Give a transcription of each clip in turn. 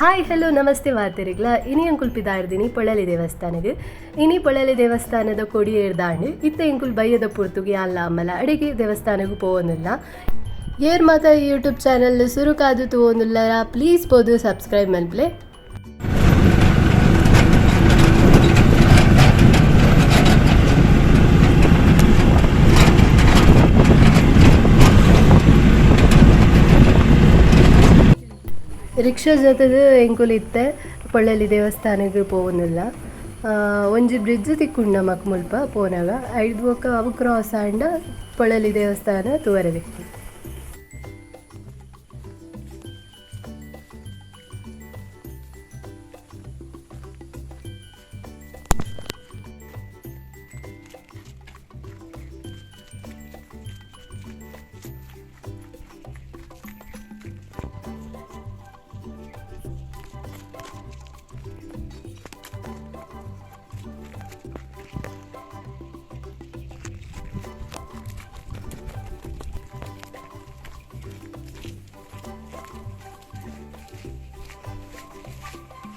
Hi hello ನಮಸ್ತೆ ವಾರ್ತೆರಿಗ್ಲ ಇನಿ ಅಂಕುಲ್ ಪಿದಾರ್ದಿನಿ ಪೊಳಲಿ ದೇವಸ್ಥಾನಗೆ. ಇನಿ ಪೊಳಲಿ ದೇವಸ್ಥಾನದ ಕೊಡಿ ಏರ್ದಾಂಡು ಇತ್ತ ಇಂಕುಲ್ ಬಯ್ಯದ ಪುರ್ತುಗೆ ಅಲ್ಲ ಅಮ್ಮಲ ಅಡಿಗೆ ದೇವಸ್ಥಾನಗೂ ಪೋವೊಂದಿಲ್ಲ. ಏರ್ ಮಾತ ಯೂಟ್ಯೂಬ್ ಚಾನಲ್ ಸುರುಕಾದು ತೋವೊಂದಿಲ್ಲ ಪ್ಲೀಸ್ ಬೋದು ಸಬ್ಸ್ಕ್ರೈಬ್ ಮಲ್ಪ್ಲೆ. ರಿಕ್ಷಾ ಜೊತೆದು ಎಂಕುಲು ಇತ್ತೆ ಪೊಳ್ಳಲಿ ದೇವಸ್ಥಾನಕ್ಕೆ ಪೋವೊಂದುಲ್ಲ ಒಂಜಿ ಬ್ರಿಡ್ಜ್ ತಿಕ್ಕುಂಡು ನಮಕ್ ಮುಲ್ಪ ಪೋನಾಗ. ಐದು ಬೊಕ್ಕ ಅವು ಕ್ರಾಸ್ ಆಂಡ ಪೊಳ್ಳಲಿ ದೇವಸ್ಥಾನ ತೂವರಬೇಕು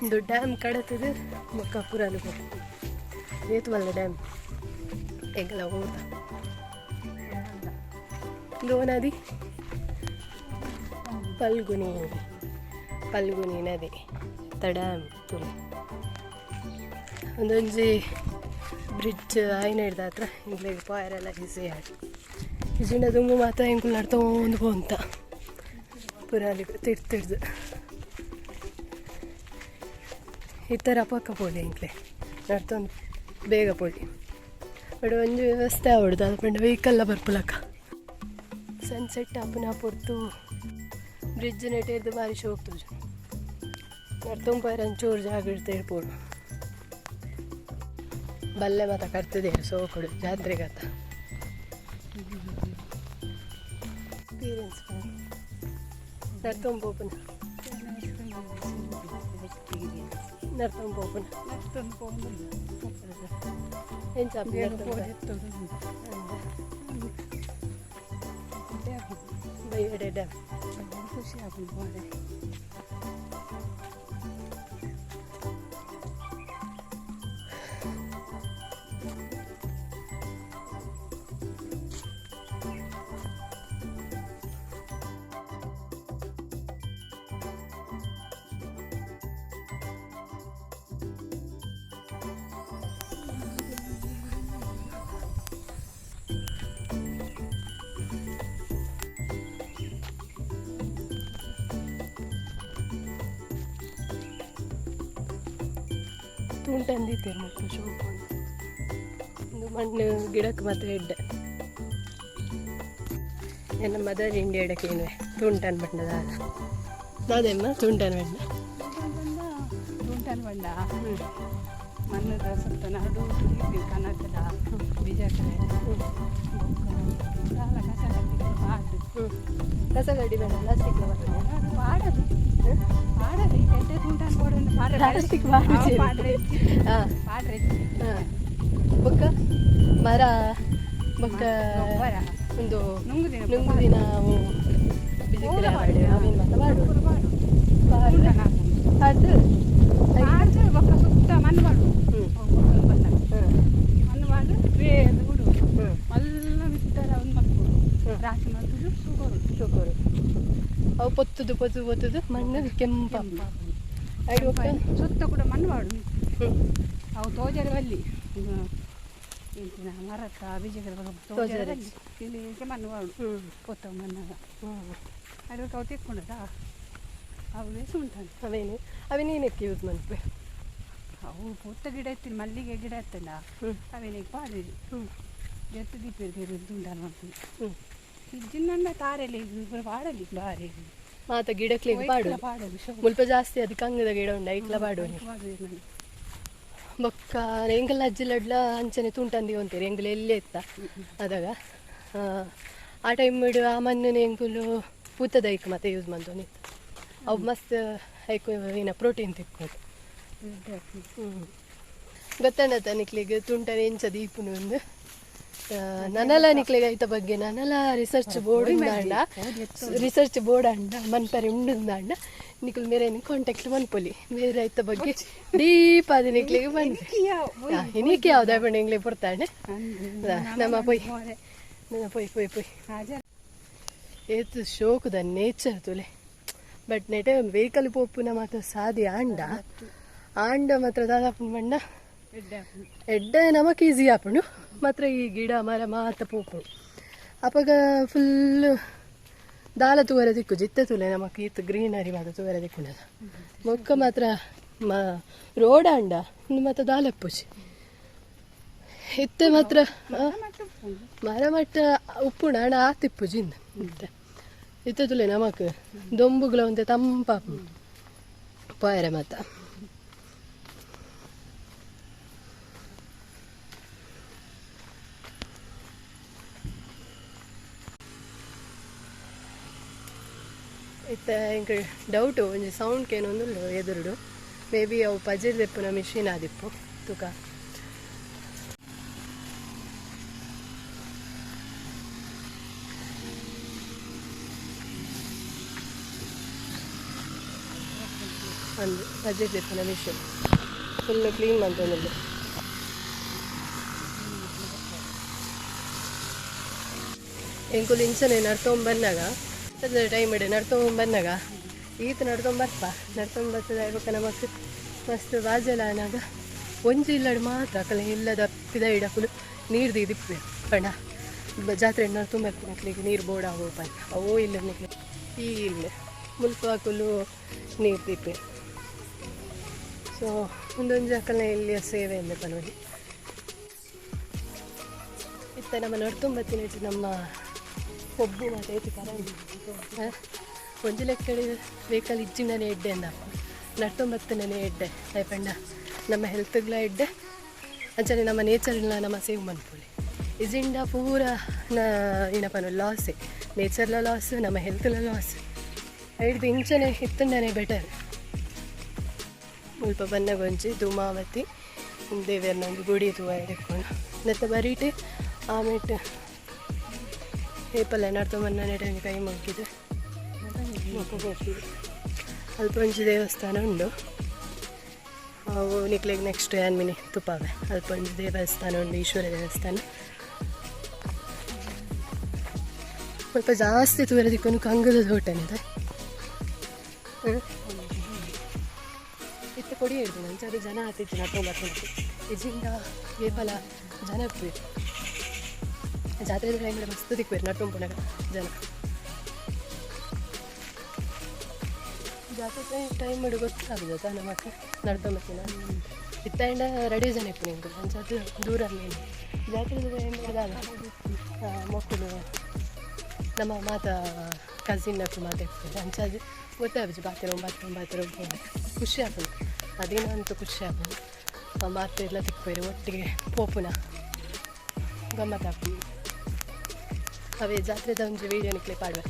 ಒಂದು ಡ್ಯಾಮ್ ಕಡತದು ಬೊಕ್ಕ ಪುರಾನು ಏತುವಲ್ಲ ಡ್ಯಾಮ್. ಎಂಗಲ ಊಟ ಗೋ ನದಿ. ಪಲ್ಗುನಿ ಪಲ್ಗುನಿ ನದಿ. ತ ಡ್ಯಾಮ್ ತುಳು ಒಂದೊಂಜಿ ಬ್ರಿಡ್ಜ್ ಆಯ್ನ ಹಿಡ್ದ ಹತ್ರ ಇಂಗ್ಲಿಗೆ ಪಾಯರೆಲ್ಲ ಹಿಸಿ ಆಡಿ ಇಜಿಂಡ ದುಂಗು ಮಾತ ಇಂಕುಲ್ ನಡ್ತೊಂದು ಪೋಂತ ಪುರಾಲಿ ತಿಡ್ತಿಡ್ದು ಈ ಥರ ಪಕ್ಕ ಪೋಲಿ ಇಂಕ್ಲೆ ನಡ್ತೊಂದು ಬೇಗ ಪೋಲಿ. ಬಟ್ ಒಂದು ವ್ಯವಸ್ಥೆ ಆವಡ್ದು ಅದು ಪಂಡ ವೆಹಿಕಲ್ಲ ಬರ್ಪುಲಕ ಸನ್ಸೆಟ್ ಅಪ್ಪನ ಪೊರ್ತು ಬ್ರಿಡ್ಜ್ ನೆಟ್ಟಿರ್ದು ಬಾರಿ ಶೋಕ್ ತುಜು ನಡ್ತೊಂಪಾಯ್ರ ಒಂಚೂರು ಜಾಗ ಇಡ್ತಾ ಇರ್ಬೋದು. ಬಲ್ಲೆ ಮಾತ ಕರ್ತಿದೆ ಸೋಕುಡು ಜಾತ್ರೆಗತ್ತ ಎಕ್ಸ್ಪೀರಿಯನ್ಸ್ ನಡ್ತೊಂಬೋಪುನ ಏನು ಚಾಪಿ ಬೈಯಡೆ ಡ್ಯಾಮ್ ಖುಷಿ ಆಗ್ಬೋದು ಅಂದಿದ್ದೆ ಮತ್ತು ಒಂದು ಮಣ್ಣು ಗಿಡಕ್ಕೆ ಮಾತ್ರ ಎಡ್ಡೆ ನನ್ನ ಮದರ್ ಇಂಡಿಯಾ ಇಡಕ್ಕೆ ಏನುವೆ ತುಂಟನ್ ಬಣ್ಣದ ಅದೇಮ್ಮ ತುಂಟನ್ ಬಣ್ಣ. ತುಂಟನ್ ಬಣ್ಣ. ಮಣ್ಣದ ಸುತ್ತ ನಾಡು ಕನ್ನಡದ ಬೀಜ ಕಸ ಬೇಡ ಪ್ಲಾಸ್ಟಿಕ್ ಬರ್ತದೆ. ಅದು ಬೊಕ್ಕ ಮರ ಬೊಕ್ಕ ಒಂದು ನುಂಗುದಿನ ನುಂಗುದಿ ನಾವು ಬಿಜಿಕ್ರೆ ಮಾಡಿ ಅವೇನು ಮಾತ ಮಾಡು ಅದು ಪಾಡ್ದು ಬೊಕ್ಕ ಸುತ್ತ ಮಣ್ಣು ಮಾಡು ಮಣ್ಣು ಮಾಡು ಬಿಡು ಮಲ್ಲ ಬಿತ್ತರ ಒಂದು ಮಕ್ಕಳು ರಾತ್ರಿ ರಾಶಿ ಮಾಡ್ತಿದ್ರು ಸುಗರು ಅವು ಪೊತ್ತುದು ಪೊತ್ತು ಪೊತ್ತುದು ಮಣ್ಣು ಕೆಂಪ. ಸುತ್ತ ಕೂಡ ಮಣ್ಣು ಮಾಡು. ಅವು ತೋಜರ ಅಲ್ಲಿ ಮರತ್ತ ಬೀಜಗಳ ಇಲ್ಲಿಗೆ ಮಣ್ಣು ಮಾಡು. ಕೊತ್ತ ಮಣ್ಣಾಗ. ಅದಕ್ಕೆ ಅವು ತಿಕ್ಕೊಂಡದ? ಅವು ಬೇಸು ಸುಂಟಾನೆ ಅವೇನು? ಅವೇನೇನಕ್ಕೆ ಯೂಸ್ ಮಾಡ್ತೀವಿ ಅವು ಪೊತ್ತ ಗಿಡ ಇರ್ತೀನಿ ಮಲ್ಲಿಗೆ ಗಿಡ ಹ್ಞೂ ಅವೇನಿಗೆ ಪಾಡಿರಿ. ಎತ್ತು ದೀಪ ದುಂಡಾಲ್ ಮಾಡ್ತೀನಿ ತಾರೆಲಿ ಪಾಡಲಿ ಬಾರಿ. ಮಾತ ಗಿಡಕ್ಕೆ ಪಾಡು ಮುಲ್ಪ ಜಾಸ್ತಿ ಅದಕ್ಕೆ ಅಂಗದ ಗಿಡ ಉಂಡ ಐಕ್ಲ ಪಾಡು ಬೊಕ್ಕ ಎಂಗಲ್ಲ ಅಜ್ಜಿಲಡ್ಲ ಅಂಚನೆ ತುಂಟಂದಿ ಒಂತೆ ಎಂಗಲ ಎಲ್ಲೇ ಇತ್ತ ಅದಾಗ ಆ, ಟೈಮ್ ಬಿಡು ಆ ಮಣ್ಣು ಎಂಗುಲು ಪೂತದ ಐಕ್ ಮತ್ತೆ ಯೂಸ್ ಮಾಡ್ದು ಅವು ಮಸ್ತ್ ಐಕು ಏನ ಪ್ರೋಟೀನ್ ತಿಕ್ಕೋದು ಹ್ಞೂ ಗೊತ್ತಂಡತ್ತ ನಿಕ್ಲಿಗೆ ತುಂಟನೆ ಎಂಚ ದೀಪುನು ಒಂದು ನನಲ ನಿಕ್ಲೆಗೈತ ಬಗ್ಗೆ ನನಲ ರಿಸರ್ಚ್ ಬೋರ್ಡ್ ಉಂದಾಂಡ ರಿಸರ್ಚ್ ಬೋರ್ಡ್ ಅಂಡ ಮನ್ಪರೆ ಉಂಡುಂದಾಂಡ ನಿಕ್ಲು ಮೇರೆ ಕಾಂಟ್ಯಾಕ್ಟ್ ಮನ್ಪೊಲಿ ಮೇರೆ ಐತ ಬಗ್ಗೆ ಡೀಪ್ ಅದು ನಿಕ್ಲಿಗೆ ಬಂದ. ಇನಿಕೆ ಯಾವ್ದ ಬಣ್ಣ ಇಂಗ್ಲೆ ಬರ್ತಾಳೆ. ನಮ್ಮ ಪೊಯ್. ನಮ್ಮ ಪೊಯ್ ಪೊಯ್ ಪೊಯ್. ಏತು ಶೋಕದ ನೇಚರ್ ತುಲೆ. ಬಟ್ ನೆಟೆ ವೆಹಿಕಲ್ ಪೋಪುನ ಮಾತ್ರ ಸಾದಿ ಆಂಡ ಆಂಡ ಮಾತ್ರ ದಾದಾಪುನ್ ಬಂಡ ಎಡ್ಡೆ ನಮಕ್ ಈಸಿ ಆಪುಂಡು ಮಾತ್ರ ಈ ಗಿಡ, ಮರ ಮಾತ ಪೋಪು ಅಪಗ ಫುಲ್ ದಾಲ ತೂವರೆ ದಿಕ್ಕು ಜಿತ್ತ ತುಲೆ ನಮಕ್ ಈತ್ ಗ್ರೀನರಿ ಮಾತ ತೂವರೆ ದಿಕ್ಕುಂಡದ ಮೊಕ್ಕ ಮಾತ್ರ ಮ ರೋಡ್ ಅಂಡ ಮಾತ್ರ ದಾಲೆಪ್ಪುಜಿ ಇತ್ತೆ ಮಾತ್ರ ಮರ ಮಟ್ಟ ಉಪ್ಪುಣ, ಅಣ್ಣ ಆತಿಪ್ಪುಜಿಂದ ಮತ್ತೆ ಇತ್ತೆ ತುಲೆ ನಮಕ್ ದೊಂಬುಗ್ಲ ಒಂತೆ ತಂಪ ಪಾಯರೆ ಮತ್ತ ಇಂಕ ಡೌಟು ಒಂಜಿ ಸೌಂಡ್ ಕೇನೊಂದುಂಡು ಎದುರುಡು. ಮೇ ಬಿ ಅವು ಪಜಿರ್ ದಿಪ್ಪುನ ಮಿಷಿನ್ ಆದಿಪ್ಪು ತೂಕ. ಅಂದು ಪಜಿರ್ ದಿಪ್ಪುನ ಮಿಷಿನ್ ಫುಲ್ ಕ್ಲೀನ್ ಮಂತೊಂದುಂಡು ಎಂಕುಲು ಇಂಚನೆ ನಡ್ಕೊಂಡ್ ಅದ್ರ ಟೈಮ್ ಇಡಿ, ನಡ್ಕೊಂಡ್ ಈತ ನಡ್ಕೊಂಡ್ ಬರ್ಪ ನಡ್ಕೊಂಡ್ ಬರ್ತದೆ ನಮಕ್ ಮಸ್ತ್ ಬಾಜಲ ಅನ್ನಾಗ ಒಂಜಿ ಇಲ್ಲಡ್ ಮಾತ್ರ ಕಲೆ ಇಲ್ಲದ ಪಿದ ಇಡಕ್ಕೂ ನೀರು ದಿಪ್ಪೆ ಪಣ ಜಾತ್ರೆ ಜಾತ್ರೆ ನಡ್ಕೊಂಡ್ ಮಕ್ಕಳಿಗೆ ನೀರು ಬೋರ್ಡ್ ಆಗೋಪನ್ ಅವೋ ಇಲ್ಲ ಈ ಇಲ್ಲ ಮುಲ್ಪ ಹಾಕಲು ನೀರು ದಿಪ್ಪೆ ಸೊ ಒಂದೊಂದು ಜಾಕಲ್ನ ಇಲ್ಲಿಯ ಸೇವೆ ಇಲ್ಲ ಪನವಲಿ ಇತ್ತ ನಮ್ಮ ನಡ್ಕೊಂಬತ್ತಿನ ನಮ್ಮ ಒಬ್ಬು ಮತ್ತೆ ಐತಿ ಒಂದು ಲೆಕ್ಕ ವೆಹಿಕಲ್ ಇಜ್ಜಿಂಡನೇ ಎಡ್ಡೆ ಅಂದಪ್ಪ ನಾನೇ ಎಡ್ಡೆ. ಆಯ್ಪಂಡ ನಮ್ಮ ಹೆಲ್ತ್ಗ್ಲ ಎಡ್ಡೆ. ಅಂಚನೆ ನಮ್ಮ ನೇಚರ್ನ ನಮ್ಮ ಸೇವ್ ಮನ್ಪೊಲಿ ಇಜಿಂಡ ಪೂರ ಏನಪ್ಪನು ಲಾಸೆ ನೇಚರ್ಲ ಲಾಸ್ ನಮ್ಮ ಹೆಲ್ತ್ಲ ಲಾಸ್ ಹಿಡ್ದು ಇಂಚನೆ ಇತ್ತಂಡನೆ ಬೆಟರ್ ಮುಲ್ಪ ಬನ್ನಗೊಂಚಿ ಧೂಮಾವತಿ ದೇವ್ರನ್ನ ಒಂದು ಗುಡಿ ತೂವ ಹಿಡ್ಕೊಂಡು ನೆತ್ತ ಬರೀಟೆ ಆಮೇಲೆ ಏಪಲ್ಲ ನಡ್ಕೊಂಬನ್ನ ನೆಡೆ ಕೈ ಮುಗಿದು ಅಲ್ಪ ಒಂಜಿ ದೇವಸ್ಥಾನ ಉಂಡು ಅವು ನಿಕ್ಲೆಗ್ ನೆಕ್ಸ್ಟ್ ಆನ್ಮಿನಿ ತುಪ್ಪಾವೆ. ಅಲ್ಪ ಒಂಜಿ ದೇವಸ್ಥಾನ ಉಂಡು ಈಶ್ವರ ದೇವಸ್ಥಾನ. ಸ್ವಲ್ಪ ಜಾಸ್ತಿ ತೂರದಿಕ್ಕೊಂಡು ಕಂಗದ ತೋಟನಿದೆ. ಹ್ಞೂ ಇತ್ತು ಕೊಡಿ ಹೇಳ್ತೀನಿ. ಅಂಚಾರು ಜನ ಆತಿತ್ತು ನಡ್ಕೊಂಬರ್ಕೊಂಡು ಇಜಿಂದ ಏಪಲ ಜನ ಬೇಕು ಜಾತ್ರೆ ಮೇಡಮ್ ಮಸ್ತ್ ದಿಕ್ಬೇರು ನಡ್ಕೊಂಡ್ಪುನಾಗ ಜನ. ಜಾತ್ರೆ ಟೈಮ್ ಮಾಡಿ ಗೊತ್ತಾಗುತ್ತಾ ನಮಗೆ ನಡ್ಕೊಂಬರ್ತೀನಿ ಇತ್ತಾಂಡ ರೆಡಿ ಜನ ಇಪ್ಪು ನಿಮ್ಗೆ. ನನ್ನ ಜಾತ್ರೆ ದೂರ ಅಲ್ಲಿ ಜಾತ್ರೆ ಏನು ಹಿಡ್ದಾಗ ಮಕ್ಕಳು, ನಮ್ಮ ಮಾತ ಕಸಿನ್ ಅಪ್ಪು ಮಾತಾಡ್ತಾರೆ. ಅಂಚಾದು ಗೊತ್ತಾಗ್ಬೋದು ಬಾತಿರ ಬಾತಿರೋ ಬಾತಿರೋ ಖುಷಿ ಆಗ್ತದೆ. ಅದೇನಂತೂ ಖುಷಿ ಆಗ್ತದೆ. ಆ ಮಾತು ಎಲ್ಲ ತಿಕ್ಬೇರು ಒಟ್ಟಿಗೆ ಪೋಪುನ ಗಮ್ಮತ್ತಾಗ್ತದೆ ಅವೇ ಜಾತ್ರೆದ ಒಂದು ವೀಡಿಯೋ ಕ್ಲಿಪ್ ಆಡುವೆ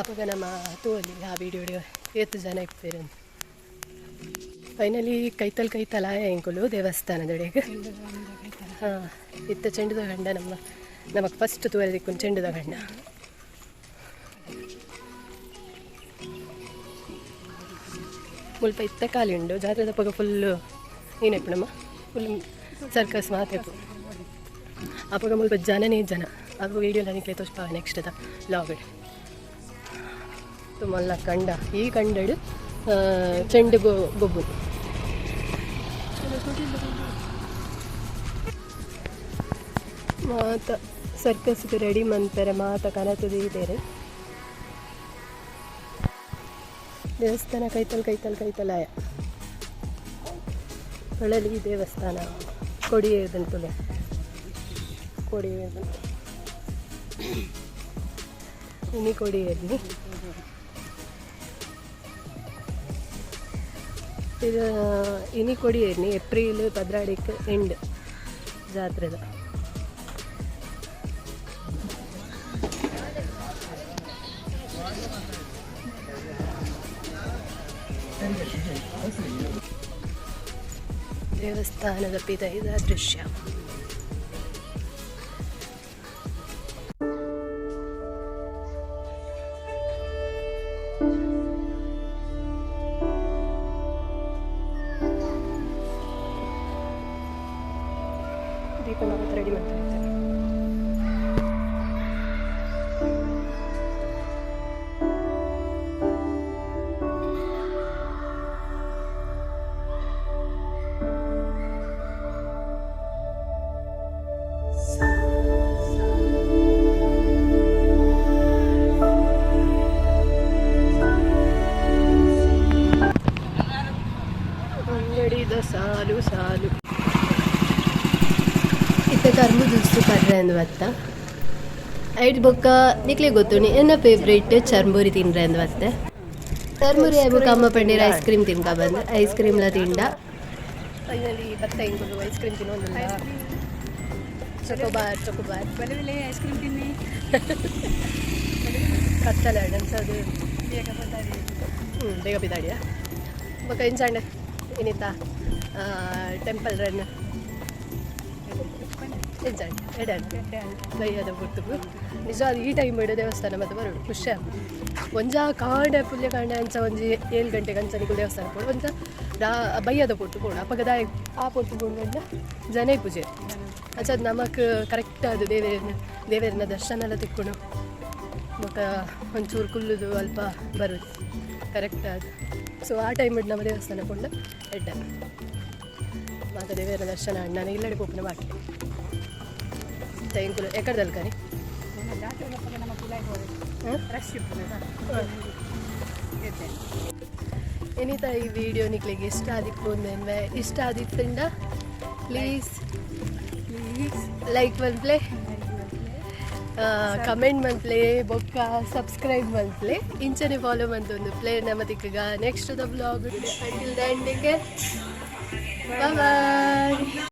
ಅಪ್ಪಾಗ ನಮ್ಮ ತೋಲಿ ಆ ವೀಡಿಯೋ ಏತು ಜನ ಫೈನಲಿ ಕೈತಲ್ ಕೈತಲ ಎಂಕುಲು ದೇವಸ್ಥಾನದಡೆಗೆ ಹಾಂ, ಇತ್ತ ಚೆಂಡುದ ಗಂಡ ನಮ್ಮ, ನಮಗೆ ಫಸ್ಟ್ ತೋರಿದಿಕ್ಕೊಂಡು ಚೆಂಡದ ಗಂಡ. ಮುಲ್ಪ ಇತ್ತ ಖಾಲಿ ಉಂಡು, ಜಾತ್ರೆದ ಪಗ ಫುಲ್ಲು ಏನಪ್ಪ ನಮ್ಮ? ಫುಲ್ ಸರ್ಕಸ್ ಮಾತೆಪ್ಪು ಅವಾಗ ಮುಲ್ಪ ಜನನೇ ಜನ. ಅದು ವಿಡಿಯೋ ನನಗೆ ತೋರಿಸ್ಪ ನೆಕ್ಸ್ಟ್ ಅದ ಲಾಗ್ ತುಮಲ್ಲ ಕಂಡ, ಈ ಕಂಡಡು ಚೆಂಡು ಗೊ, ಗೊಬ್ಬು. ಮಾತ ಸರ್ಕಸ್ಗೆ ರೆಡಿ ಮಂತಾರೆ, ಮಾತ ಕನತದು ಇದೇರೆ. ದೇವಸ್ಥಾನ, ಕೈತಲ್ ಕೈತಲ್ ಕೈತಲಾಯ ಹೊಳಲಿ ದೇವಸ್ಥಾನ ಕೊಡಿಯದಂತುಲೆ ಕೊಡಿಯದು ಇನಿ ಕೊಡಿಯಲ್ಲಿ ಇದು ಇನಿ ಕೊಡಿಯಲ್ಲಿ ಏಪ್ರಿಲ್ ಪದ್ರಾಡಿಕ್ಕೆ ಎಂಡ್ ಜಾತ್ರೆದ ದೇವಸ್ಥಾನದ ಪಿದ ಇದ ದೃಶ್ಯ ಇತ್ತ ಕರ್ಮು ದುಸ್ತು ಕರ್ರೆ ಅಂದ್ ಬತ್ತ ಐಟ್ ಬೊಕ್ಕ ನಿಕ್ಲೆ ಗೊತ್ತುಣಿ ಎನ್ನ ಫೇವ್ರೇಟ್ ಚರ್ಮುರಿ ತಿನ್ರೆ ಅಂದ್ ಬತ್ತೆ ಚರ್ಮುರಿ ಬೊಕ್ಕ ಅಮ್ಮ ಪಂಡಿರ ಐಸ್ ಕ್ರೀಮ್ ತಿನ್ಕ ಬಂದು ಐಸ್ ಕ್ರೀಮ್ಲ ತಿಂಡ. Ice cream chocobar chocobar. ಬೆಲೆ ಐಸ್ ಕ್ರೀಮ್ ತಿನ್ನಿ. ಕತ್ತಲ ಅನ್ಸೋದು ಬೇಗ ಬಂದಾಡಿ ಹ್ಞೂ ಬೇಗ ಬಿದ್ದಾಡಿಯ ಬೊಕ್ಕ ಇಂಚಾಂಡ ಏನಿತ್ತ? ಟೆಂಪಲ್ ರನ್ ಇಂಚಾಂಡ ಎಡಾಂಡ ಬೈಯದ ಪುರ್ತುಗು ನಿಜ ಅದು ಈ ಟೈಮ್ ಇಡೋ ದೇವಸ್ಥಾನ ಮತ್ತೆ ಬರೋಡು ಖುಷಿ ಒಂಜ ಕಾಂಡೆ ಪುಲ್ಯ ಕಾಂಡೆ ಅಂಚ ಒಂಜಿ ಏಳು ಗಂಟೆಗೆ ಅಂಚನಿಗೂ ದೇವಸ್ಥಾನ ಕೊಡು ಒಂಚ ರಾ ಬೈಯದ ಪೊಟ್ಟು ಕೊಡು ಅಪ್ಪಗ ದಾಯ ಆ ಪೊಟ್ಟು ಕೊಡು ಜನೇ ಪೂಜೆ ಅಂಚ ಅದು ನಮಕ್ ಕರೆಕ್ಟ್ ಅದು ದೇವೇರಿನ ದೇವೇರಿನ ದರ್ಶನ ಎಲ್ಲ ತಿಕ್ಕೊಂಡು ಮತ್ತು ಒಂಚೂರು ಕುಲ್ಲುದು ಅಲ್ಪ ಬರುದು ಕರೆಕ್ಟ್ ಅದು ಸೊ ಆ ಟೈಮ್ ನಮ್ಮ ದೇವಸ್ಥಾನ ಕೊಂಡು ಎಡ್ಡ ಮಾತ ದೇವರ ದರ್ಶನ ಅಣ್ಣನ ಇಲ್ಲಡೆ ಪೋಪಿನ ಬಾಕಿ ತೆಂಕುಲು ಎಕಡ್ದಲ್ಲಿ ಕರಿ ಏನಿತ ಈ ವಿಡಿಯೋ ನಿಕ್ಲಿಗೆ ಇಷ್ಟ ಆದಿತ್ತು ಅಂದೆ ಇಷ್ಟ ಆದಿತ್ತಿಂದ ಪ್ಲೀಸ್ ಪ್ಲೀಸ್ ಲೈಕ್ ಮಂತ್ಲೆ ಕಮೆಂಟ್ ಮಂತ್ಲೆ ಬೊಕ್ಕ ಸಬ್ಸ್ಕ್ರೈಬ್ ಮಂತ್ಲೆ ಇಂಚನೆ ಫಾಲೋ ಮಂತೊಂದು ಪ್ಲೇ ನಮ್ಮ ದಿಕ್ಕಗ next the blog until the 拜拜。